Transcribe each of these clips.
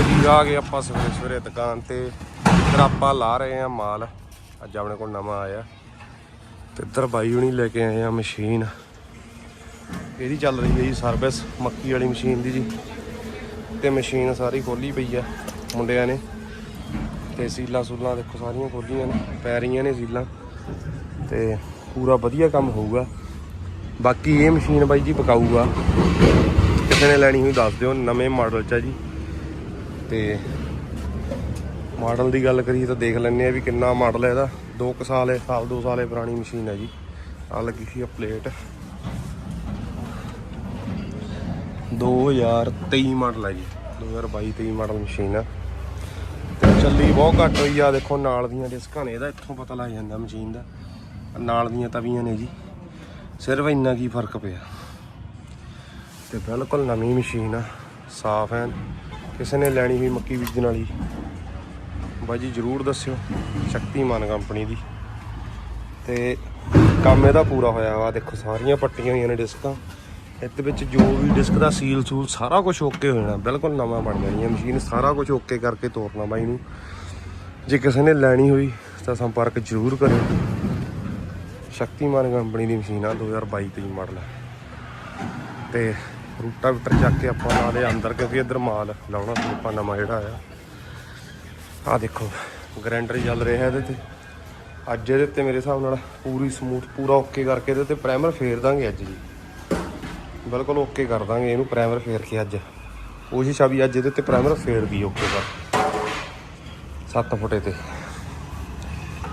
ਲਓ ਜੀ ਆ ਗਏ ਆਪਾਂ ਸਵੇਰੇ ਸਵੇਰੇ ਦੁਕਾਨ ਤੇ। ਇੱਧਰ ਆਪਾਂ ਲਾ ਰਹੇ ਆ ਮਾਲ। ਅੱਜ ਆਪਣੇ ਕੋਲ ਨਵਾਂ ਆਇਆ। ਤੇ ਇੱਧਰ ਬਾਈ ਹੁਣੀ ਲੈ ਕੇ ਆਏ ਆ ਮਸ਼ੀਨ। ਇਹਦੀ ਚੱਲ ਰਹੀ ਹੈ ਜੀ ਸਰਵਿਸ ਮੱਕੀ ਵਾਲੀ ਮਸ਼ੀਨ ਦੀ ਜੀ। ਤੇ ਮਸ਼ੀਨ ਸਾਰੀ ਖੋਲੀ ਪਈ ਆ ਮੁੰਡਿਆਂ ਨੇ। ਤੇ ਸੀਲਾਂ ਸੂਲਾਂ ਦੇਖੋ ਸਾਰੀਆਂ ਖੋਲੀਆਂ ਨੇ, ਪੈ ਰਹੀਆਂ ਨੇ ਸੀਲਾਂ। ਤੇ ਪੂਰਾ ਵਧੀਆ ਕੰਮ ਹੋਊਗਾ। ਬਾਕੀ ਇਹ ਮਸ਼ੀਨ ਬਾਈ ਜੀ ਪਕਾਊਗਾ। ਕਿਸੇ ਨੇ ਲੈਣੀ ਹੋਈ ਦੱਸ ਦਿਓ, ਨਵੇਂ ਮਾਡਲ ਚ ਆ ਜੀ। ਤੇ ਮਾਡਲ ਦੀ ਗੱਲ ਕਰੀਏ ਤਾਂ ਦੇਖ ਲੈਂਦੇ ਆ ਵੀ ਕਿੰਨਾ ਮਾਡਲ ਹੈ ਇਹਦਾ। 2 ਸਾਲ ਹੈ, ਸਾਲ 2 ਸਾਲ ਹੈ ਪੁਰਾਣੀ ਮਸ਼ੀਨ ਹੈ ਜੀ। ਆ ਲੱਗੀ ਸੀ ਆ ਪਲੇਟ। 2023 ਮਾਡਲ ਹੈ ਜੀ। 2022 23 ਮਾਡਲ ਮਸ਼ੀਨ ਆ। ਤੇ ਚੱਲੀ ਬਹੁਤ ਘੱਟ ਹੋਈ ਆ, ਦੇਖੋ ਨਾਲ ਦੀਆਂ ਡਿਸਕਾਂ ਨੇ, ਇਹਦਾ ਇੱਥੋਂ ਪਤਾ ਲੱਗ ਜਾਂਦਾ ਮਸ਼ੀਨ ਦਾ। ਨਾਲ ਦੀਆਂ ਤਵੀਆਂ ਨੇ ਜੀ। ਸਿਰਫ ਇੰਨਾ ਕੀ ਫ਼ਰਕ ਪਿਆ। ਤੇ ਬਿਲਕੁਲ ਨਵੀਂ ਮਸ਼ੀਨ ਆ, ਸਾਫ਼ ਐਨ। ਕਿਸੇ ਨੇ ਲੈਣੀ ਹੋਈ ਮੱਕੀ ਬੀਜਣ ਵਾਲੀ। ਬਾਈ ਜੀ ਜਰੂਰ ਦੱਸਿਓ ਸ਼ਕਤੀਮਾਨ ਕੰਪਨੀ ਦੀ। ਤੇ ਕੰਮ ਇਹਦਾ ਪੂਰਾ ਹੋਇਆ ਵਾ, ਦੇਖੋ ਸਾਰੀਆਂ ਪੱਟੀਆਂ ਹੋਈਆਂ ਨੇ ਡਿਸਕਾਂ। ਇਹਦੇ ਵਿੱਚ ਜੋ ਵੀ ਡਿਸਕ ਦਾ ਸੀਲ ਸੂਲ ਸਾਰਾ ਕੁਝ ਓਕੇ ਹੋ ਜਾਣਾ, ਬਿਲਕੁਲ ਨਵਾਂ ਬਣ ਜਾਣੀ ਹੈ ਮਸ਼ੀਨ, ਸਾਰਾ ਕੁਝ ਓਕੇ ਕਰਕੇ ਤੋਰਨਾ ਬਾਈ ਨੂੰ। ਜੇ ਕਿਸੇ ਨੇ ਲੈਣੀ ਹੋਈ ਤਾਂ ਸੰਪਰਕ ਜ਼ਰੂਰ ਕਰਿਓ। ਸ਼ਕਤੀਮਾਨ ਕੰਪਨੀ ਦੀ ਮਸ਼ੀਨ ਆ 2022 23 ਮਾਡਲ ਤੇ ਰੂਟਾ ਵਿਟਰ ਚੱਕ ਕੇ ਆਪਾਂ ਲਾ ਲਿਆ ਅੰਦਰ, ਕਿਉਂਕਿ ਇੱਧਰ ਮਾਲ ਲਾਉਣਾ ਸੀ ਆਪਾਂ ਨਵਾਂ ਜਿਹੜਾ ਆਇਆ ਆ ਦੇਖੋ ਗ੍ਰੈਂਡਰ ਚੱਲ ਰਿਹਾ ਇਹਦੇ ਤੇ। ਅੱਜ ਇਹਦੇ ਤੇ ਮੇਰੇ ਹਿਸਾਬ ਨਾਲ ਪੂਰੀ ਸਮੂਥ ਪੂਰਾ ਓਕੇ ਕਰਕੇ ਇਹਦੇ ਤੇ ਪ੍ਰਾਈਮਰ ਫੇਰ ਦਾਂਗੇ ਅੱਜ ਜੀ। ਬਿਲਕੁਲ ਓਕੇ ਕਰ ਦਾਂਗੇ ਇਹਨੂੰ ਪ੍ਰਾਈਮਰ ਫੇਰ ਕੇ ਅੱਜ। ਕੋਸ਼ਿਸ਼ ਆ ਵੀ ਅੱਜ ਇਹਦੇ ਤੇ ਪ੍ਰਾਈਮਰ ਫੇਰ ਦੀ ਓਕੇ ਕਰ। 7 ਫੁੱਟੇ ਤੇ।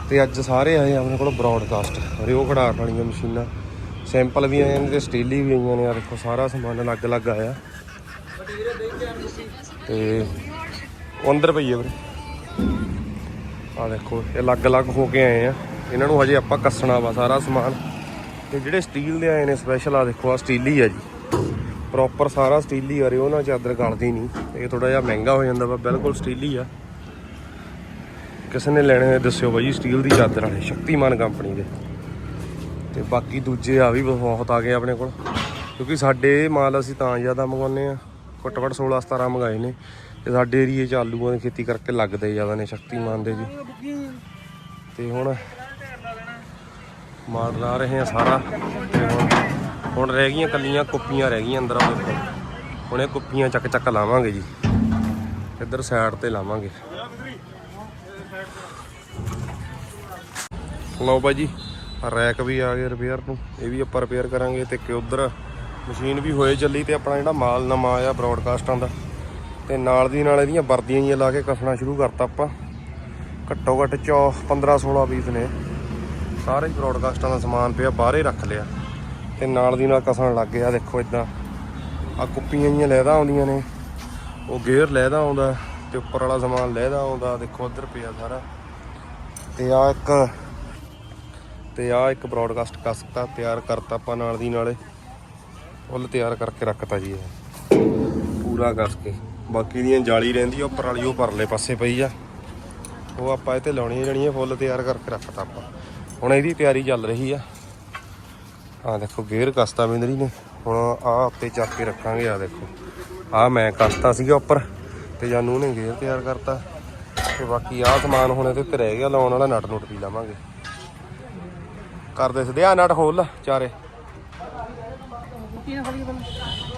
ਤੇ ਅੱਜ ਸਾਰੇ ਆਏ ਆਪਣੇ ਕੋਲ ਬ੍ਰੌਡਕਾਸਟ ਰਿਓ ਖੜਾਉਣ ਵਾਲੀਆਂ ਮਸ਼ੀਨਾਂ। ਸਿੰਪਲ ਵੀ ਆਏ ਨੇ ਤੇ ਸਟੀਲੀ ਵੀ ਆਈਆਂ ਨੇ ਆ ਦੇਖੋ, ਸਾਰਾ ਸਮਾਨ ਅਲੱਗ-ਅਲੱਗ ਆਇਆ। ਤੇ ਉਹ ਅੰਦਰ ਪਈ ਹੈ ਵੀਰੇ। ਆ ਦੇਖੋ, ਇਹ ਅਲੱਗ-ਅਲੱਗ ਹੋ ਕੇ ਆਏ ਆ। ਇਹਨਾਂ ਨੂੰ ਹਜੇ ਆਪਾਂ ਕੱਸਣਾ ਵਾ ਸਾਰਾ ਸਮਾਨ। ਤੇ ਜਿਹੜੇ ਸਟੀਲ ਦੇ ਆਏ ਨੇ ਸਪੈਸ਼ਲ ਆ ਦੇਖੋ ਆ ਸਟੀਲੀ ਆ ਜੀ। ਪ੍ਰੋਪਰ ਸਾਰਾ ਸਟੀਲੀ ਆ ਰਿਹਾ, ਉਹਨਾਂ ਚਾਦਰ ਗਲਦੀ ਨਹੀਂ। ਇਹ ਥੋੜਾ ਜਿਹਾ ਮਹਿੰਗਾ ਹੋ ਜਾਂਦਾ ਵਾ, ਬਿਲਕੁਲ ਸਟੀਲੀ ਆ। ਕਿਸੇ ਨੇ ਲੈਣੇ ਹੋਏ, ਦੱਸਿਓ ਬਾਈ, ਸਟੀਲ ਦੀ ਚਾਦਰ ਵਾਲੇ, ਸ਼ਕਤੀਮਾਨ ਕੰਪਨੀ ਦੇ। ਤੇ ਬਾਕੀ ਦੂਜੇ ਆ ਵੀ ਬਹੁਤ ਆ ਗਏ ਆਪਣੇ ਕੋਲ। ਕਿਉਂਕਿ ਸਾਡੇ ਮਾਲ ਅਸੀਂ ਤਾਂ ਜ਼ਿਆਦਾ ਮੰਗਾਉਂਦੇ ਆ ਘੱਟੋ ਘੱਟ 16 17 ਮੰਗਾਏ ਨੇ। ਤੇ ਸਾਡੇ ਏਰੀਏ 'ਚ ਆਲੂਆਂ ਦੀ ਖੇਤੀ ਕਰਕੇ ਲੱਗਦੇ ਜ਼ਿਆਦਾ ਨੇ, ਸ਼ਕਤੀਮਾਨ ਦੇ ਜੀ। ਤੇ ਹੁਣ ਮਾਲ ਲਾ ਰਹੇ ਆ ਸਾਰਾ। ਤੇ ਹੁਣ ਹੁਣ ਰਹਿ ਗਈਆਂ ਕੱਲੀਆਂ ਕੁੱਪੀਆਂ ਰਹਿ ਗਈਆਂ ਅੰਦਰ ਆ ਦੇਖੋ। ਹੁਣ ਇਹ ਕੁੱਪੀਆਂ ਚੱਕ ਚੱਕ ਲਾਵਾਂਗੇ ਜੀ। ਇੱਧਰ ਸਾਈਡ ਤੇ ਲਾਵਾਂਗੇ। ਲਓ ਬਾਈ ਜੀ ਰੈਕ ਵੀ ਆ ਗਿਆ ਰਿਪੇਅਰ ਨੂੰ। ਇਹ ਵੀ ਆਪਾਂ ਰਿਪੇਅਰ ਕਰਾਂਗੇ ਤੇ ਕਿ ਉਧਰ ਮਸ਼ੀਨ ਵੀ ਹੋਏ ਚੱਲੀ ਤੇ ਆਪਣਾ ਜਿਹੜਾ ਮਾਲ ਨਵਾਂ ਆਇਆ ਬ੍ਰੌਡਕਾਸਟਾਂ ਦਾ। ਤੇ ਨਾਲ ਦੀ ਨਾਲ ਇਹਦੀਆਂ ਵਰਦੀਆਂ ਜੀਆਂ ਲਾ ਕੇ ਕੱਸਣਾ ਸ਼ੁਰੂ ਕਰਤਾ ਆਪਾਂ। ਘੱਟੋ ਘੱਟ ਚੌ 15 16 ਪੀਸ ਨੇ। ਸਾਰੇ ਬ੍ਰੌਡਕਾਸਟਾਂ ਦਾ ਸਮਾਨ ਪਿਆ, ਬਾਹਰੇ ਰੱਖ ਲਿਆ। ਤੇ ਨਾਲ ਦੀ ਨਾਲ ਕਸਣ ਲੱਗ ਗਿਆ, ਦੇਖੋ ਇਦਾਂ ਆ ਕੁੱਪੀਆਂ ਜੀਆਂ ਲੈਦਾ ਆਉਂਦੀਆਂ ਨੇ। ਉਹ ਗੇਅਰ ਲੈਦਾ ਆਉਂਦਾ, ਤੇ ਉੱਪਰ ਵਾਲਾ ਸਮਾਨ ਲੈਦਾ ਆਉਂਦਾ, ਦੇਖੋ ਉਧਰ ਪਿਆ ਸਾਰਾ। ਤੇ ਆ ਇੱਕ ਤੇ ਆ ਇੱਕ ਬ੍ਰੌਡਕਾਸਟ ਕਸਤਾ ਤਿਆਰ ਕਰਤਾ ਆਪਾਂ ਨਾਲ ਦੀ ਨਾਲੇ। ਫੁੱਲ ਤਿਆਰ ਕਰਕੇ ਰੱਖਤਾ ਜੀ ਇਹ। ਪੂਰਾ ਕਰਕੇ। ਬਾਕੀ ਦੀਆਂ ਜਾਲੀ ਰਹਿੰਦੀ ਆ ਉੱਪਰ ਵਾਲੀ ਉਹ ਪਰਲੇ ਪਾਸੇ ਪਈ ਆ। ਉਹ ਆਪਾਂ ਇਹ ਤੇ ਲਾਉਣੀ ਜਣੀ ਆ ਫੁੱਲ ਤਿਆਰ ਕਰਕੇ ਰੱਖਤਾ ਆਪਾਂ। ਹੁਣ ਇਹਦੀ ਤਿਆਰੀ ਚੱਲ ਰਹੀ ਆ। ਆ ਦੇਖੋ, ਗੇਅਰ ਕਸਤਾ ਬਿੰਦਰੀ ਨੇ। ਹੁਣ ਆ ਆਪੇ ਚੱਕ ਕੇ ਰੱਖਾਂਗੇ ਆ ਦੇਖੋ। ਆ ਮੈਂ ਕਸਤਾ ਸੀਗਾ ਉੱਪਰ, ਤੇ ਜਾਨੂ ਨੇ ਗੇਅਰ ਤਿਆਰ ਕਰਤਾ। ਤੇ ਬਾਕੀ ਆ ਸਮਾਨ ਹੁਣ ਇਹਦੇ ਉੱਤੇ ਰਹਿ ਗਿਆ, ਲਾਉਣ ਵਾਲਾ ਨਟ ਨੁੱਟ ਵੀ ਲਾਵਾਂਗੇ। ਕਰਦੇ ਸਦੇ ਆ ਨਟ ਖੋਲ ਚਾਰੇ।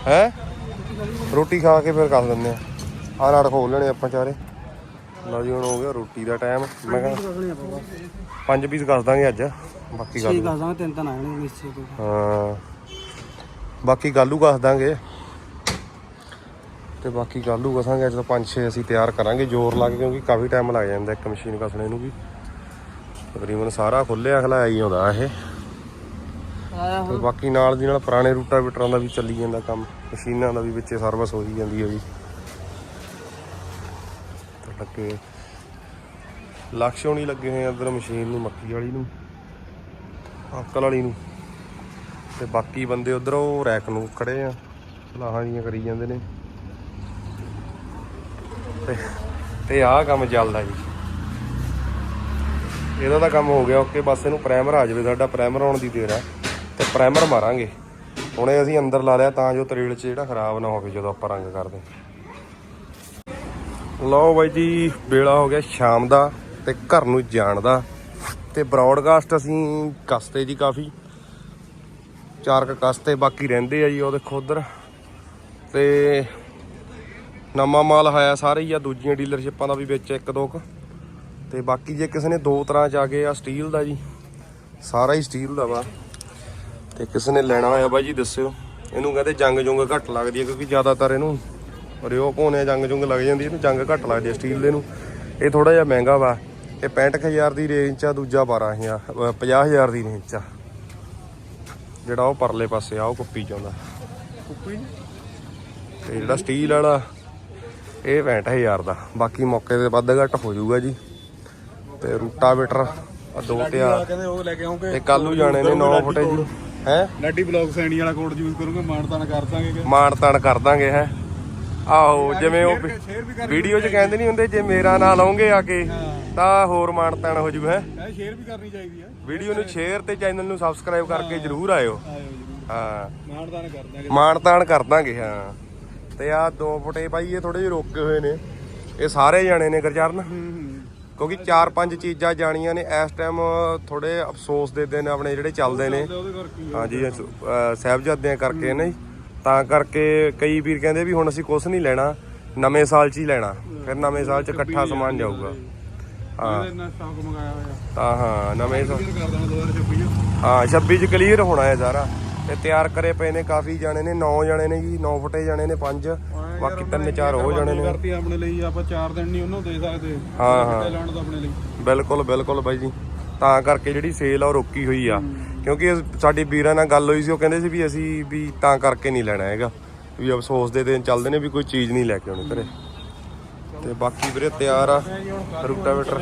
ਹੈ? ਰੋਟੀ ਖਾ ਕੇ ਫਿਰ ਕਰ ਦਿੰਦੇ ਆ। ਆ ਨਟ ਖੋਲ ਲੈਣੇ ਆਪਾਂ ਚਾਰੇ। ਲਓ ਜੀ ਹੁਣ ਹੋ ਗਿਆ ਰੋਟੀ ਦਾ ਟਾਈਮ। ਮੈਂ ਕਹਿੰਦਾ ਪੰਜ ਪੀਸ ਕਰ ਦਾਂਗੇ ਅੱਜ। ਬਾਕੀ ਗੱਲ ਕਰ ਦਾਂਗੇ ਤਿੰਨ ਤਾਂ ਆਣੇ ਮਿਸਤਰੀ ਤੋਂ ਹਾਂ ਬਾਕੀ ਗਾਲੂ ਕਸ ਦਾਂਗੇ। ਤੇ ਬਾਕੀ ਗਾਲੂ ਕਸਾਂਗੇ ਅੱਜ ਤਾਂ ਪੰਜ ਛੇ ਅਸੀਂ ਤਿਆਰ ਕਰਾਂਗੇ। ਜ਼ੋਰ ਲਾ ਕੇ ਕਿਉਂਕਿ ਕਾਫੀ ਟਾਈਮ ਲੱਗ ਜਾਂਦਾ ਇੱਕ ਮਸ਼ੀਨ ਕਸਣੇ ਨੂੰ ਵੀ। ਤਕਰੀਬਨ ਸਾਰਾ ਖੁੱਲਿਆ ਖਲਾਇਆ ਹੀ ਆਉਂਦਾ ਇਹ। ਤੇ ਬਾਕੀ ਨਾਲ ਦੀ ਨਾਲ ਪੁਰਾਣੇ ਰੂਟਾ ਵਿਟਰਾਂ ਦਾ ਵੀ ਚੱਲੀ ਜਾਂਦਾ ਕੰਮ ਮਸ਼ੀਨਾਂ ਦਾ ਵੀ ਵਿੱਚੇ ਸਰਵਿਸ ਹੋ ਹੀ ਜਾਂਦੀ ਹੈ ਜੀ। ਲੱਗੇ ਲਕਸ਼ ਹੋਣੀ ਲੱਗੇ ਹੋਏ ਆ ਅੰਦਰ ਮਸ਼ੀਨ ਨੂੰ ਮੱਕੀ ਵਾਲੀ ਨੂੰ ਅੰਕਲ ਵਾਲੀ ਨੂੰ। ਤੇ ਬਾਕੀ ਬੰਦੇ ਉਧਰ ਉਹ ਰੈਕ ਨੂੰ ਖੜੇ ਆ ਸਲਾਹਾਂ ਜੀਆਂ ਕਰੀ ਜਾਂਦੇ ਨੇ। ਤੇ ਤੇ ਆਹ ਕੰਮ ਚੱਲਦਾ ਜੀ। ਇਹਦਾ ਤਾਂ ਕੰਮ ਹੋ ਗਿਆ, ਓਕੇ, ਬਸ ਇਹਨੂੰ ਪ੍ਰਾਈਮਰ ਆ ਜਾਵੇ, ਸਾਡਾ ਪ੍ਰਾਈਮਰ ਆਉਣ ਦੀ ਦੇਰ ਆ। ਤੇ ਪ੍ਰਾਈਮਰ ਮਾਰਾਂਗੇ। ਹੁਣੇ ਅਸੀਂ ਅੰਦਰ ਲਾ ਲਿਆ, ਤਾਂ ਜੋ ਤਰੇਲ 'ਚ ਜਿਹੜਾ ਖਰਾਬ ਨਾ ਹੋਵੇ, ਜਦੋਂ ਆਪਾਂ ਰੰਗ ਕਰਦੇ ਲਓ ਬਾਈ ਜੀ, ਵੇਲਾ ਹੋ ਗਿਆ ਸ਼ਾਮ ਦਾ ਤੇ ਘਰ ਨੂੰ ਜਾਣ ਦਾ। ਤੇ ਬ੍ਰੌਡਕਾਸਟ ਅਸੀਂ ਕਸਤੇ ਜੀ ਕਾਫੀ। ਚਾਰ ਕ ਕਸਤੇ ਬਾਕੀ ਰਹਿੰਦੇ ਆ ਜੀ, ਉਹ ਦੇਖੋ ਉਧਰ। ਤੇ ਨਵਾਂ ਮਾਲ ਆਇਆ ਸਾਰੇ ਹੀ ਆ, ਦੂਜੀਆਂ ਡੀਲਰਸ਼ਿਪਾਂ ਦਾ ਵੀ ਵਿੱਚ ਇੱਕ ਦੋ ਕੁ। ਤੇ ਬਾਕੀ ਜੇ ਕਿਸੇ ਨੇ ਦੋ ਤਰ੍ਹਾਂ ਚ ਆ ਗਏ ਆ ਸਟੀਲ ਦਾ ਜੀ ਸਾਰਾ ਹੀ ਸਟੀਲ ਦਾ ਵਾ। ਤੇ ਕਿਸੇ ਨੇ ਲੈਣਾ ਹੋਇਆ ਬਾਈ ਜੀ ਦੱਸਿਓ। ਇਹਨੂੰ ਕਹਿੰਦੇ ਜੰਗ ਜੁੰਗ ਘੱਟ ਲੱਗਦੀ ਹੈ ਕਿਉਂਕਿ ਜ਼ਿਆਦਾਤਰ ਇਹਨੂੰ ਰਿਓ ਭੋਨੇ ਜੰਗ ਜੁੰਗ ਲੱਗ ਜਾਂਦੀ ਇਹਨੂੰ ਜੰਗ ਘੱਟ ਲੱਗਦੀ ਹੈ ਸਟੀਲ ਦੇ ਨੂੰ। ਇਹ ਥੋੜਾ ਜਿਹਾ ਮਹਿੰਗਾ ਵਾ। ਇਹ 65000 ਦੀ ਰੇਂਜ ਆ ਦੂਜਾ 12000 ਅਹ 50000 ਦੀ ਰੇਂਜ ਆ। ਜਿਹੜਾ ਉਹ ਪਰਲੇ ਪਾਸੇ ਆ ਉਹ ਕੁੱਪੀ ਚ ਆਉਂਦਾ। ਕੁੱਪੀ ਤੇ ਜਿਹੜਾ ਸਟੀਲ ਵਾਲਾ ਇਹ 65000 ਦਾ। ਬਾਕੀ ਮੌਕੇ ਤੇ ਵੱਧ ਘੱਟ ਹੋ ਜਾਊਗਾ ਜੀ। ਤੇ ਰੂਟਾਵੇਟਰ ਆ ਦੋ ਤੇ ਆ। ਕਹਿੰਦੇ ਉਹ ਲੈ ਕੇ ਆਉਂਗੇ। ਤੇ ਕੱਲ ਨੂੰ ਜਾਣੇ ਨੇ 9 ਫੁੱਟੇ ਜੀ ਹੈ? ਲਾਡੀ ਬਲੌਗ ਸੈਣੀ ਵਾਲਾ ਕੋਡ ਯੂਜ਼ ਕਰੂੰਗੇ ਮਾਨਤਾਨ ਕਰ ਦਾਂਗੇ ਮਾਣ ਤਾਣ ਕਰ ਦਾਂਗੇ ਹੈ। ਆਹੋ ਜਿਵੇਂ ਉਹ ਵੀਡੀਓ 'ਚ ਕਹਿੰਦੇ ਨਹੀਂ ਹੁੰਦੇ ਜੇ ਮੇਰਾ ਨਾਂ ਲਾਉਂਗੇ ਆ ਕੇ ਤਾਂ ਹੋਰ ਮਾਣ ਤਾਣ ਹੋ ਜੂ ਹੈ। ਸ਼ੇਅਰ ਵੀ ਕਰਨੀ ਚਾਹੀਦੀ ਆ। ਵੀਡੀਓ ਨੂੰ ਸ਼ੇਅਰ ਤੇ ਚੈਨਲ ਨੂੰ ਸਬਸਕ੍ਰਾਈਬ ਕਰਕੇ ਜਰੂਰ ਆਇਓ। ਹਾਂ। ਮਾਨਤਾਨ ਕਰ ਦਾਂਗੇ। ਕਰ ਹਾਂ। ਤੇ ਆ ਦੋ ਫੁੱਟੇ ਬਾਈ ਇਹ ਥੋੜੇ ਜਿਹੇ ਰੋਕੇ ਹੋਏ ਨੇ। ਇਹ ਸਾਰੇ ਜਾਣੇ ਨੇ ਗਰਚਰਨ ਕਿਉਂਕਿ ਚਾਰ ਪੰਜ ਚੀਜ਼ਾਂ ਜਾਣੀਆਂ ਨੇ ਇਸ ਟਾਈਮ ਥੋੜੇ ਅਫਸੋਸ ਦੇ ਦਿਨ ਆਪਣੇ ਜਿਹੜੇ ਚੱਲਦੇ ਨੇ। ਹਾਂਜੀ ਸਾਹਿਬਜ਼ਾਦਿਆਂ ਕਰਕੇ ਨਾ ਤਾਂ ਕਰਕੇ ਕਈ ਵੀਰ ਕਹਿੰਦੇ ਵੀ ਹੁਣ ਅਸੀਂ ਕੁਝ ਨਹੀਂ ਲੈਣਾ ਨਵੇਂ ਸਾਲ 'ਚ ਹੀ ਲੈਣਾ ਫਿਰ ਨਵੇਂ ਸਾਲ 'ਚ ਇਕੱਠਾ ਸਮਾਨ ਜਾਊਗਾ। ਹਾਂ। ਤਾਂ ਹਾਂ ਨਵੇਂ ਸਾਲ ਸ਼ੇਅਰ ਕਰ ਦੇਣਾ 2026 ਹਾਂ 26 'ਚ ਕਲੀਅਰ ਹੋਣਾ ਹੈ ਸਾਰਾ। ਤੇ ਤਿਆਰ ਕਰੇ ਪਏ ਨੇ ਕਾਫੀ ਜਾਣੇ ਨੇ 9 ਜਾਣੇ ਨੇ ਜੀ 9 ਫੁੱਟੇ ਜਾਣੇ ਨੇ 5 ਬਾਕੀ ਤਿੰਨ ਚਾਰ ਹੋ ਜਾਣੇ ਨੇ। ਕਰਤੀ ਆਪਣੇ ਲਈ ਆਪਾਂ 4 ਦਿਨ ਨਹੀਂ ਉਹਨੂੰ ਦੇ ਸਕਦੇ। ਹਾਂ, ਹਾਂ। ਲਾਉਣ ਦਾ ਆਪਣੇ ਲਈ। ਬਿਲਕੁਲ ਬਿਲਕੁਲ ਬਾਈ ਜੀ। ਤਾਂ ਕਰਕੇ ਜਿਹੜੀ ਸੇਲ ਆ ਉਹ ਰੁਕੀ ਹੋਈ ਆ। ਕਿਉਂਕਿ ਸਾਡੀ ਵੀਰਾਂ ਨਾਲ ਗੱਲ ਹੋਈ ਸੀ ਉਹ ਕਹਿੰਦੇ ਸੀ ਵੀ ਅਸੀਂ ਵੀ ਤਾਂ ਕਰਕੇ ਨਹੀਂ ਲੈਣਾ ਹੈਗਾ। ਵੀ ਅਫਸੋਸ ਦੇ ਦਿਨ ਚੱਲਦੇ ਨੇ ਵੀ ਕੋਈ ਚੀਜ਼ ਨਹੀਂ ਲੈ ਕੇ ਆਉਣੀ ਘਰੇ। ਤੇ ਬਾਕੀ ਵੀਰੇ ਤਿਆਰ ਆ ਰੂਟਾਵੇਟਰ।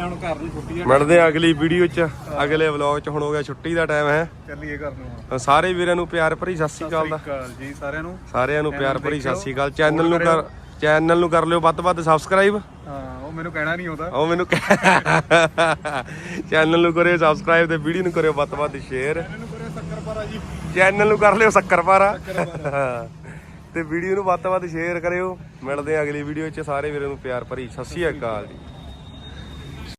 ਮਿਲਦੇ ਆ ਅਗਲੀ ਵੀਡੀਓ 'ਚ ਅਗਲੇ ਵਲੌਗ 'ਚ ਹੁਣ ਹੋ ਗਿਆ ਛੁੱਟੀ ਦਾ ਟਾਈਮ ਹੈ। ਚੱਲੀਏ ਘਰ ਨੂੰ ਸਾਰੇ ਵੀਰਾਂ ਨੂੰ ਪਿਆਰ ਭਰੀ ਸਤਿ ਸ਼੍ਰੀ ਅਕਾਲ ਦਾ। ਜੀ ਸਾਰਿਆਂ ਨੂੰ। ਸਾਰਿਆਂ ਨੂੰ ਪਿਆਰ ਭਰੀ ਸਤਿ ਸ਼੍ਰੀ ਅਕਾਲ। ਚੈਨਲ ਨੂੰ ਕਰ ਚੈਨਲ ਨੂੰ ਕਰ ਲਿਓ ਵੱਧ ਵੱਧ ਸਬਸਕ੍ਰਾਈਬ ਹਾਂ ਉਹ ਮੈਨੂੰ ਕਹਿਣਾ ਨਹੀਂ ਆਉਂਦਾ। ਉਹ ਮੈਨੂੰ ਚੈਨਲ ਨੂੰ ਕਰਿਓ ਸਬਸਕ੍ਰਾਈਬ ਤੇ ਵੀਡੀਓ ਨੂੰ ਕਰਿਓ ਵੱਧ ਵੱਧ ਸ਼ੇਅਰ ਚੈਨਲ ਨੂੰ ਕਰ ਲਿਓ ਸ਼ੱਕਰਪਾਰਾ। ਤੇ ਵੀਡੀਓ ਨੂੰ ਵੱਧ ਤੋਂ ਵੱਧ ਸ਼ੇਅਰ ਕਰਿਓ। ਮਿਲਦੇ ਆ ਅਗਲੀ ਵੀਡੀਓ 'ਚ। ਸਾਰੇ ਵੀਰਾਂ ਨੂੰ ਪਿਆਰ ਭਰੀ। ਸਤਿ ਸ਼੍ਰੀ ਅਕਾਲ ਜੀ।